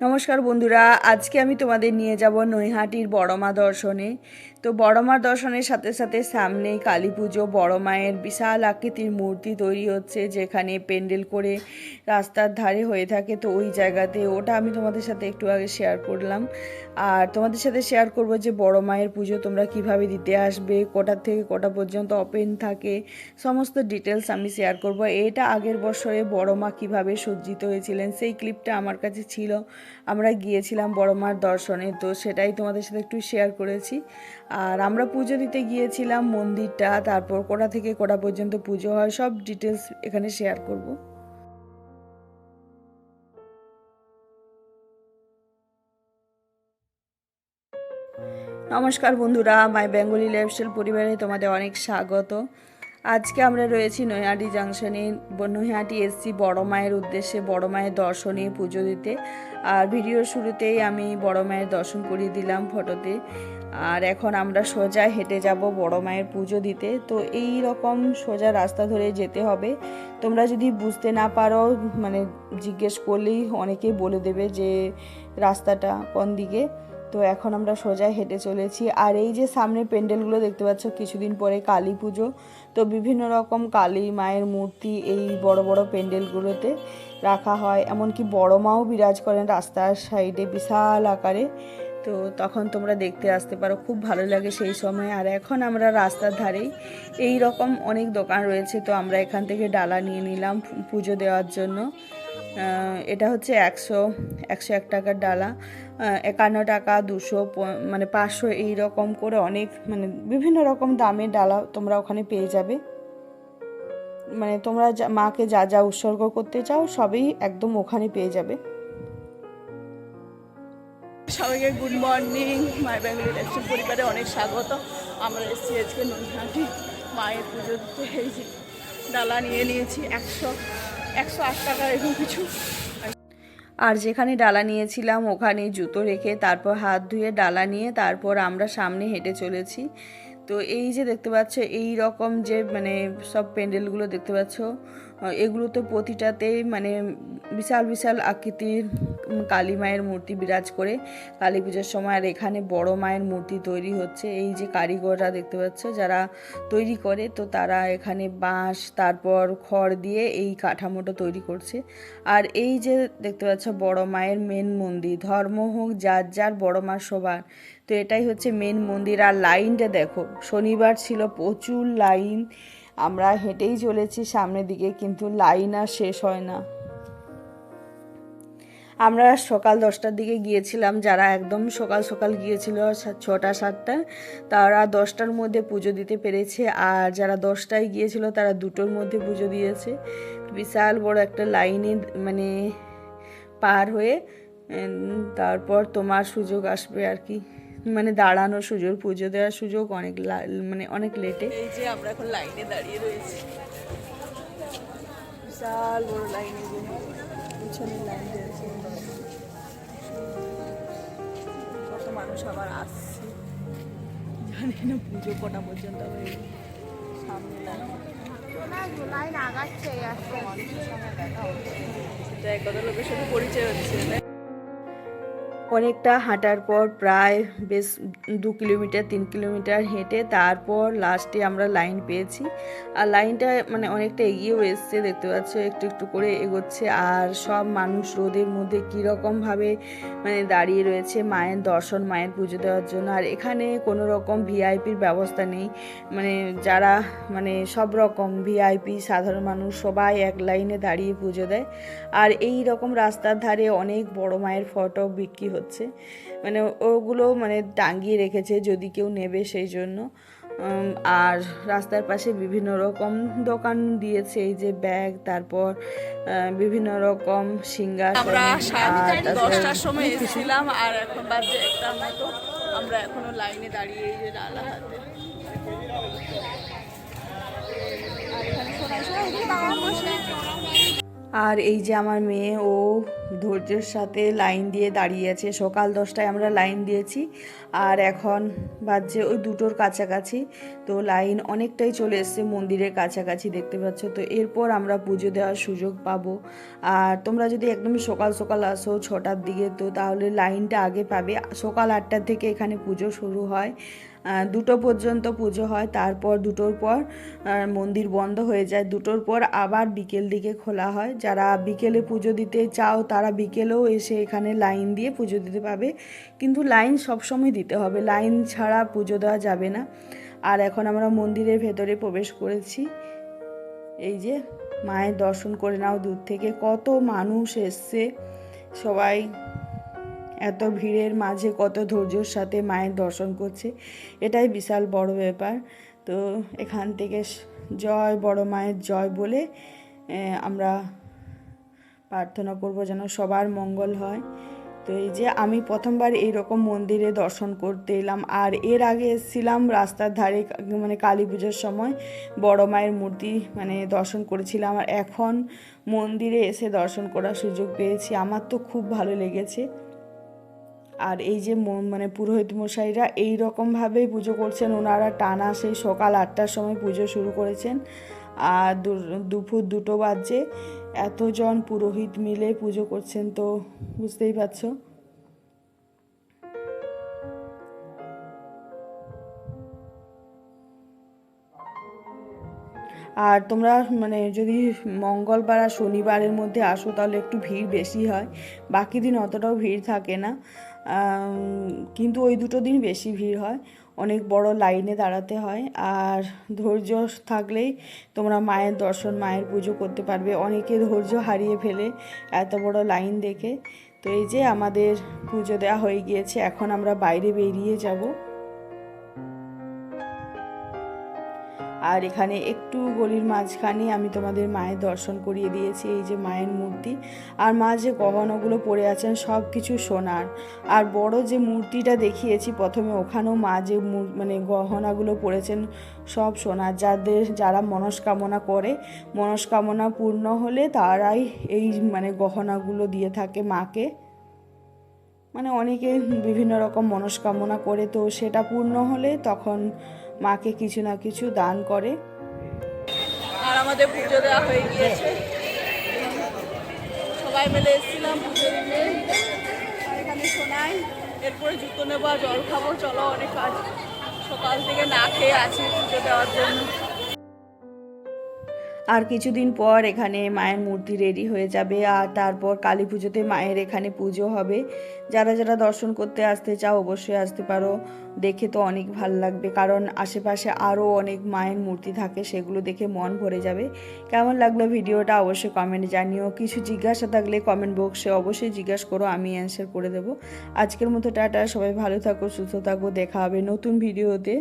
নমস্কার বন্ধুরা আজকে আমি তোমাদের নিয়ে যাব নৈহাটির বড়মা দর্শনে। তো বড়মার দর্শনের সাথে সাথে সামনে কালী পুজো, বড় মায়ের বিশাল আকৃতির মূর্তি তৈরি হচ্ছে যেখানে প্যান্ডেল করে রাস্তার ধারে হয়ে থাকে। তো ওই জায়গাতে ওটা আমি তোমাদের সাথে একটু আগে শেয়ার করলাম। আর তোমাদের সাথে শেয়ার করব যে বড় মায়ের পুজো তোমরা কীভাবে দিতে আসবে কটার থেকে কটা পর্যন্ত ওপেন থাকে, সমস্ত ডিটেলস আমি শেয়ার করব। এটা আগের বছরে বড় মা কীভাবে সজ্জিত হয়েছিলেন, সেই ক্লিপটা আমার কাছে ছিল। আমরা গিয়েছিলাম বড় মার দর্শনে, তো সেটাই তোমাদের সাথে একটু শেয়ার করেছি। আর আমরা পুজো দিতে গিয়েছিলাম মন্দিরটা, তারপর কোটা থেকে কোটা পর্যন্ত পুজো হয়, সব ডিটেলস এখানে শেয়ার করব। নমস্কার বন্ধুরা মাই বেঙ্গলি লাইফস্টাইল পরিবারে তোমাদের অনেক স্বাগত। আজকে আমরা রয়েছি নৈহাটি জাংশনে। নৈহাটি এসছি বড় মায়ের উদ্দেশ্যে, বড় মায়ের দর্শনে পুজো দিতে। আর ভিডিওর শুরুতেই আমি বড় মায়ের দর্শন করিয়ে দিলাম ফটোতে। আর এখন আমরা সোজা হেঁটে যাব বড় মায়ের পুজো দিতে। তো এই রকম সোজা রাস্তা ধরে যেতে হবে। তোমরা যদি বুঝতে না পারো মানে জিজ্ঞেস করলেই অনেকেই বলে দেবে যে রাস্তাটা কোন দিকে। তো এখন আমরা সোজা হেঁটে চলেছি। আর এই যে সামনে প্যান্ডেলগুলো দেখতে পাচ্ছ, কিছুদিন পরে কালী পুজো। তো বিভিন্ন রকম কালী মায়ের মূর্তি এই বড় বড় প্যান্ডেলগুলোতে রাখা হয়। এমনকি বড় মাও বিরাজ করেন রাস্তার সাইডে বিশাল আকারে। তো তখন তোমরা দেখতে আসতে পারো, খুব ভালো লাগে সেই সময়। আর এখন আমরা রাস্তার ধারেই এই রকম অনেক দোকান রয়েছে। তো আমরা এখান থেকে ডালা নিয়ে নিলাম পুজো দেওয়ার জন্য। এটা হচ্ছে একশো একশো এক টাকার ডালা। একান্ন টাকা, দুশো মানে পাঁচশো এই রকম করে অনেক মানে বিভিন্ন রকম দামের ডালা তোমরা ওখানে পেয়ে যাবে। মানে তোমরা মাকে যা যা উৎসর্গ করতে চাও সবই একদম ওখানে পেয়ে যাবে। সবাইকে গুড মর্নিং মায়ের বেঙ্গলি রেস্টুরেন্ট পরিবারে অনেক স্বাগত। আমরা এসেছি আজকে নৈহাটি মায়ের পুজো এই ডালা নিয়ে নিয়েছি একশো একশো আট টাকা এরকম কিছু। আর যেখানে ডালা নিয়েছিলাম, ওখানে জুতো রেখে তারপর হাত ধুয়ে ডালা নিয়ে তারপর আমরা সামনে হেঁটে চলেছি। তো এই যে দেখতে পাচ্ছ, এই রকম যে মানে সব প্যান্ডেলগুলো দেখতে পাচ্ছ এগুলো তো প্রতিটাতেই মানে বিশাল বিশাল আকৃতির কালী মায়ের মূর্তি বিরাজ করে কালী পুজোর সময়। আর এখানে বড় মায়ের মূর্তি তৈরি হচ্ছে। এই যে কারিগররা দেখতে পাচ্ছ, যারা তৈরি করে, তো তারা এখানে বাঁশ, তারপর খড় দিয়ে এই কাঠামোটা তৈরি করছে। আর এই যে দেখতে পাচ্ছ, বড় মায়ের মেন মন্দির, ধর্ম হোক, যার যার, বড় মা সবার। তো এটাই হচ্ছে মেন মন্দির। আর লাইনটা দেখো, শনিবার ছিল প্রচুর লাইন আমরা হেঁটেই চলেছি সামনের দিকে, কিন্তু লাইন আর শেষ হয় না। আমরা সকাল দশটার দিকে গিয়েছিলাম, যারা একদম সকাল সকাল গিয়েছিল ছটা, সাতটা, তারা দশটার মধ্যে পুজো দিতে পেরেছে, আর যারা দশটায় গিয়েছিল, তারা দুটোর মধ্যে পুজো দিয়েছে। বিশাল বড় একটা লাইনে মানে পার হয়ে তারপর তোমার সুযোগ আসবে আর কি। মানে দাঁড়ানোর সুযোগ পুজো দেওয়ার সুযোগ অনেক লা- মানে অনেক লেটে এই যে আমরা এখন লাইনে দাঁড়িয়ে রয়েছি। বিশাল বড় লাইনে পিছনে লাইন রয়েছে। কত মানুষ আবার আসছে। জানি না পুজো কটা পর্যন্ত সামনে লাইন লাইন আগাচ্ছে কত লোকের সাথে পরিচয় হচ্ছে? অনেকটা হাঁটার পর প্রায় বেশ দু কিলোমিটার, তিন কিলোমিটার হেঁটে তারপর লাস্টে আমরা লাইন পেয়েছি। আর লাইনটা মানে অনেকটা এগিয়েও এসছে, দেখতে পাচ্ছ একটু একটু করে এগোচ্ছে। আর সব মানুষ রোদের মধ্যে কীরকমভাবে মানে দাঁড়িয়ে রয়েছে মায়ের দর্শন, মায়ের পুজো দেওয়ার জন্য। আর এখানে কোনো রকম ভিআইপির ব্যবস্থা নেই। মানে যারা মানে সব রকম ভিআইপি সাধারণ মানুষ সবাই এক লাইনে দাঁড়িয়ে পুজো দেয়। আর এই রকম রাস্তার ধারে অনেক বড় মায়ের ফটো বিক্রি হচ্ছে। মানে ওগুলো মানে টাঙ্গিয়ে রেখেছে যদি কেউ নেবে সেই জন্য। আর রাস্তার পাশে বিভিন্ন রকম দোকান দিয়েছে এই যে ব্যাগ তারপর বিভিন্ন রকম সিঙ্গার আমরা সাড়ে দশটার সময় এসেছিলাম আর এখন বাজে একটা মতো। আমরা এখনও লাইনে দাঁড়িয়ে এই যে ডালা হাতে। আর এখানে শোনা। আর এই যে আমার মেয়ে, ও ধৈর্যের সাথে লাইন দিয়ে দাঁড়িয়ে আছে। সকাল দশটায় আমরা লাইন দিয়েছি। আর এখন বাজছে ওই দুটোর কাছাকাছি। তো লাইন অনেকটাই চলে এসছে মন্দিরের কাছাকাছি, দেখতে পাচ্ছ? তো এরপর আমরা পুজো দেওয়ার সুযোগ পাবো। আর তোমরা যদি একদম সকাল সকাল আসো ছটার দিকে, তো তাহলে লাইনটা আগে পাবে। সকাল আটটার থেকে এখানে পুজো শুরু হয়। দুটো পর্যন্ত পুজো হয়, তারপর দুটোর পর মন্দির বন্ধ হয়ে যায়। দুটোর পর আবার বিকেল দিকে খোলা হয়। যারা বিকেলে পুজো দিতে চাও, তারা বিকেলেও এসে এখানে লাইন দিয়ে পুজো দিতে পাবে কিন্তু লাইন সবসময় দিতে হবে। লাইন ছাড়া পুজো দেওয়া যাবে না। আর এখন আমরা মন্দিরের ভেতরে প্রবেশ করেছি। এই যে মায়ের দর্শন করে নাও দূর থেকে। কত মানুষ এসছে। সবাই এত ভিড়ের মাঝে কত ধৈর্যর সাথে মায়ের দর্শন করছে। এটাই বিশাল বড় ব্যাপার। তো এখান থেকে জয় বড় মায়ের জয় বলে আমরা প্রার্থনা করব যেন সবার মঙ্গল হয়। তো এই যে আমি প্রথমবার এইরকম মন্দিরে দর্শন করতে এলাম। আর এর আগে এসেছিলাম রাস্তার ধারে মানে কালী পুজোর সময়। বড় মায়ের মূর্তি মানে দর্শন করেছিলাম। আর এখন মন্দিরে এসে দর্শন করার সুযোগ পেয়েছি। আমার তো খুব ভালো লেগেছে। আর এই যে মানে পুরোহিত মশাইরা এই রকমভাবেই পুজো করছেন। ওনারা টানা সেই সকাল আটটার সময় পুজো শুরু করেছেন। আর দুপুর দুটো বাজে। এতজন পুরোহিত মিলে পুজো করছেন তো, বুঝতেই পারছ? আর তোমরা মানে যদি মঙ্গলবার আর শনিবারের মধ্যে আসো, তাহলে একটু ভিড় বেশি হয়। বাকি দিন অতটাও ভিড় থাকে না। কিন্তু ওই দুটো দিন বেশি ভিড় হয়। অনেক বড় লাইনে দাঁড়াতে হয়। আর ধৈর্য থাকলেই তোমরা মায়ের দর্শন, মায়ের পুজো করতে পারবে। অনেকে ধৈর্য হারিয়ে ফেলে এত বড় লাইন দেখে। তো এই যে আমাদের পুজো দেওয়া হয়ে গিয়েছে, এখন আমরা বাইরে বেরিয়ে যাব। আর এখানে একটু গলির মাঝখানে আমি তোমাদের মায়ের দর্শন করিয়ে দিয়েছি, এই যে মায়ের মূর্তি। আর মা যে গহনাগুলো পরে আছেন সব কিছু সোনার। আর বড় যে মূর্তিটা দেখিয়েছি, প্রথমে ওখানেও মা যে মানে গহনাগুলো পরেছেন, সব সোনার। যাদের, যারা মনস্কামনা করে, মনস্কামনা পূর্ণ হলে তারাই এই মানে গহনাগুলো দিয়ে থাকে মাকে। মানে অনেকে বিভিন্ন রকম মনস্কামনা করে, তো সেটা পূর্ণ হলে তখন মাকে কিছু না কিছু দান করে। আর আমাদের পুজো দেওয়া হয়ে গিয়েছে। সবাই মিলে এসেছিলাম পুজো দিতে। এখানে শোনাই এরপরে জুতো নেব জল খাব। চলো অনেক কাজ সকাল থেকে না খেয়ে আছি পুজো দেওয়ার জন্য। আর কিছুদিন পর এখানে মায়ের মূর্তি রেডি হয়ে যাবে আর তারপর কালী পুজোতে মায়ের এখানে পুজো হবে। যারা যারা দর্শন করতে আসতে চাও অবশ্যই আসতে পারো। দেখে তো অনেক ভালো লাগবে কারণ আশেপাশে আরও অনেক মায়ের মূর্তি থাকে সেগুলো দেখে মন ভরে যাবে। কেমন লাগল ভিডিওটা অবশ্যই কমেন্টে জানিও। কিছু জিজ্ঞাসা থাকলে কমেন্ট বক্সে অবশ্যই জিজ্ঞাসা করো, আমি অ্যান্সার করে দেবো। আজকের মতো টাটা, সবাই ভালো থাকো, সুস্থ থাকো, দেখা হবে নতুন ভিডিওতে।